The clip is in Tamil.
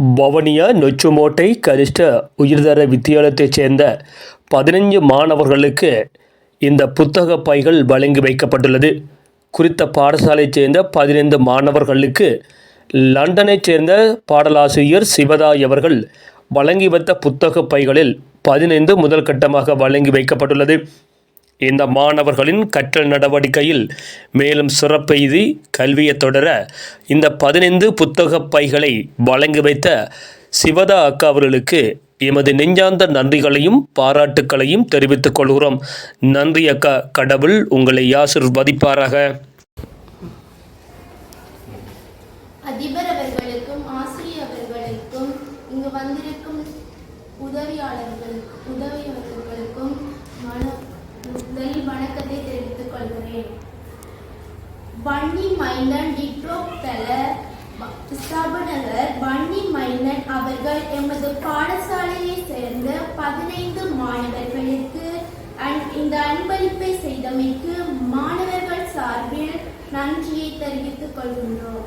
வவனியா நொச்சுமோட்டை கரிஷ்ட உயர்தர வித்தியாலயத்தைச் சேர்ந்த பதினஞ்சு மாணவர்களுக்கு இந்த புத்தக பைகள் வழங்கி வைக்கப்பட்டுள்ளது. குறித்த பாடசாலையைச் சேர்ந்த பதினைந்து மாணவர்களுக்கு லண்டனைச் சேர்ந்த பாடலாசிரியர் சிவதாய் அவர்கள் வழங்கி வைத்த புத்தக பைகளில் பதினைந்து முதல் கட்டமாக வழங்கி வைக்கப்பட்டுள்ளது. இந்த மாணவர்களின் கற்றல் நடவடிக்கையில் மேலும் சிறப்பெய்தி கல்வியை தொடர இந்த பதினைந்து புத்தக பைகளை வழங்கி வைத்த சிவதா அக்கா அவர்களுக்கு எமது நெஞ்சார்ந்த நன்றிகளையும் பாராட்டுக்களையும் தெரிவித்துக் கொள்கிறோம். நன்றி அக்கா. கடவுள் உங்களை ஆசிர்வதிப்பாராக. அதிபர் அவர்களுக்கும் ஆசிரியர் அவர்களுக்கும் இங்கு வந்திருக்கும் உதவியாளர்களுக்கு உதவி முதல் வணக்கத்தை தெரிவித்துக் கொள்கிறேன். வன்னி மைந்தன் ஸ்தாபனகர் வன்னி மைந்தன் அவர்கள் எமது பாடசாலையை சேர்ந்த பதினைந்து மாணவர்களுக்கு இந்த அன்பளிப்பை செய்தமைக்கு மாணவர்கள் சார்பில் நன்றியை தெரிவித்துக் கொள்கின்றோம்.